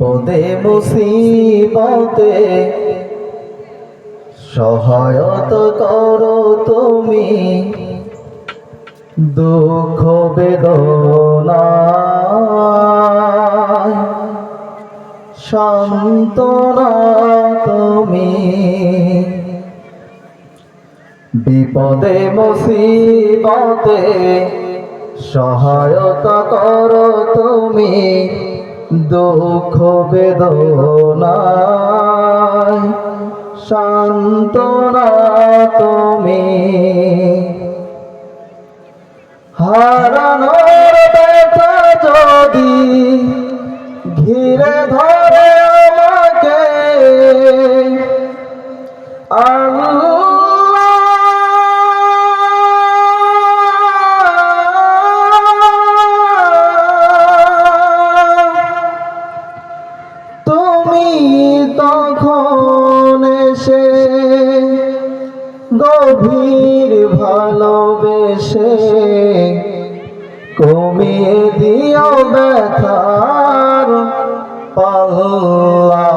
বিপদে মুসিবতে। সহায়ত করো তুমি। দুঃখ বেদনা। সান্তনা তুমি। বিপদে মুসিবতে সহায়তা করো তুমি। দুঃখ বেদনায় সান্তনা তুমি হারানোর ব্যথা যদি ঘিরে ধরে আমাকে আল্লাহ গভীর ভালোবেসে কমিয়ে দিও ব্যথার পাল্লা।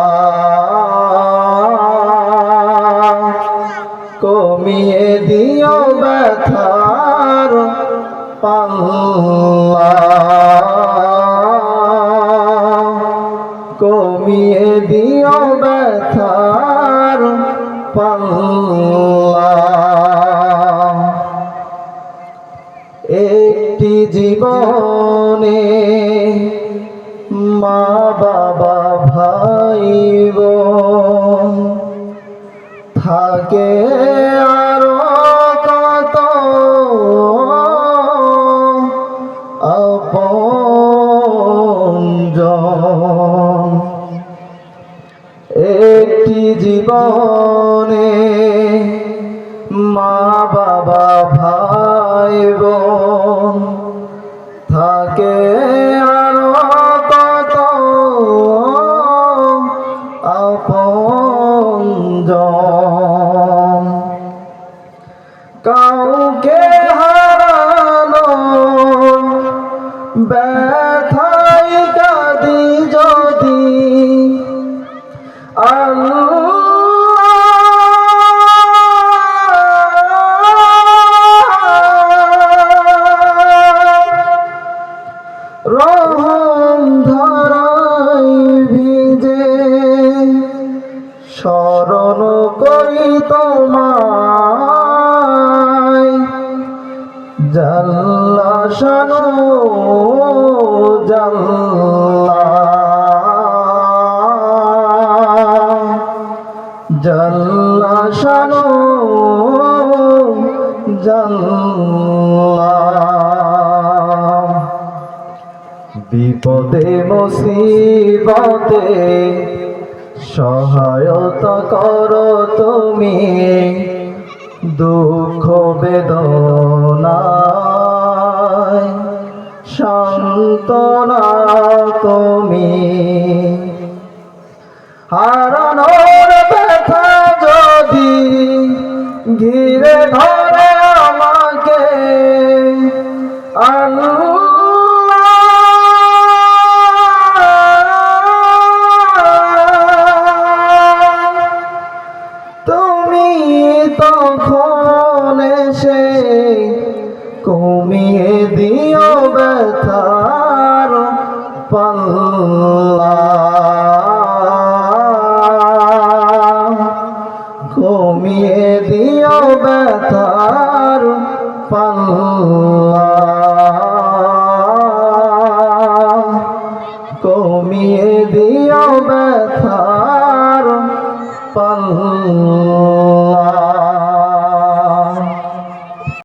কমিয়ে দিও ব্যথার পাল্লা। কমিয়ে দিও ব্যথার পাল্লা একটি জীবনে মা বাবা ভাই থাকে জীবনে মা বাবা ভাই বোন থাকে জাল্লা শানু জাল্লা। জাল্লা শানু বিপদে মুসিবতে সহায়তা করো তুমি দুঃখ বেদনায় সান্তনা তুমি। হারানোর ব্যথা যদি ঘিরে ধরে আমাকে আল্লাহ তুমি তখন এসে কমিয়ে দিও ব্যথার পাল্লা। কমিয়ে দিও ব্যথার পাল্লা। কমিয়ে দিও